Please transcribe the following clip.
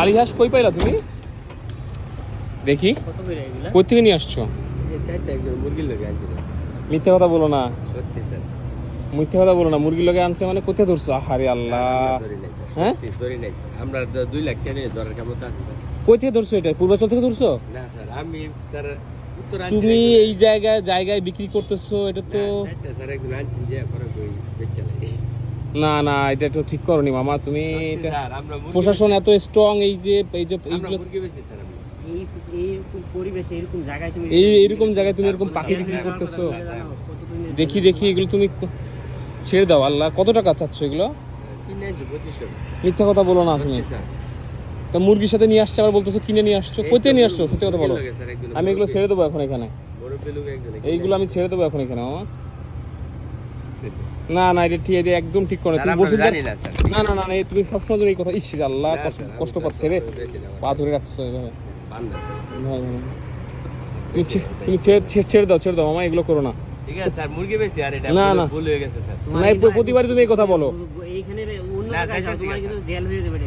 আলি হাঁস কই পাইলা তুমি? দেখি। কই থেকে নিয়ে আসছো? মিথ্যা কথা বলো না। সত্যি স্যার। মিথ্যা কথা বলো না মুরগি লোকে আনছে মানে কোথায় ধরছো? আহারে আল্লাহ। হ্যাঁ? সত্যি ধরি নাই আমরা দুই লাখ টাকা নিয়ে ধরার ক্ষমতা আছে কই থেকে ধরছো এটা? পূর্বাচল থেকে ধরছো? না স্যার আমি স্যার তুমি এই জায়গায় জায়গায় বিক্রি করতেছো এটা তো স্যার একজন আনছেন যে না না এটা একটু ঠিক করনি মামা তুমি আমরা প্রশাসন এত স্ট্রং এই যে এই যে আমরা এই এইরকম এরকম জায়গায় তুমি এরকম জায়গায় তুমি এরকম পাখি বিক্রি করতেছো? দেখি দেখি এগুলো তুমি ছেড়ে দাও আল্লাহ কত টাকা চাচ্ছ এগুলো? মিথ্যা কথা বলো না তুমি। তা মুরগির সাথে নিয়ে আসছে আবার বলতেছো কিনে নিয়ে আসছো কোথায় নিয়ে আসছো সত্যি কথা বলো। আমি এগুলো ছেড়ে দেবো এখন এখানে। এইগুলো আমি ছেড়ে দেবো এখন এখানে মামা। না না এটা ঠিক আছে একদম ঠিক করে তুমি বসে না না না না তুমি সবসময় তুমি কথা ইস আল্লাহ কষ্ট পাচ্ছে রে। পা ধরে রাখছো এভাবে। তুমি তুমি ছেড়ে ছেড়ে দাও ছেড়ে দাও মামা এগুলো করো না। ঠিক আছে স্যার মুরগি বেশি আর এটা না, না। ভুল হয়ে গেছে স্যার। না প্রতিবারই তুমি এই কথা বলো। এইখানে না। কিন্তু হয়ে যাবে।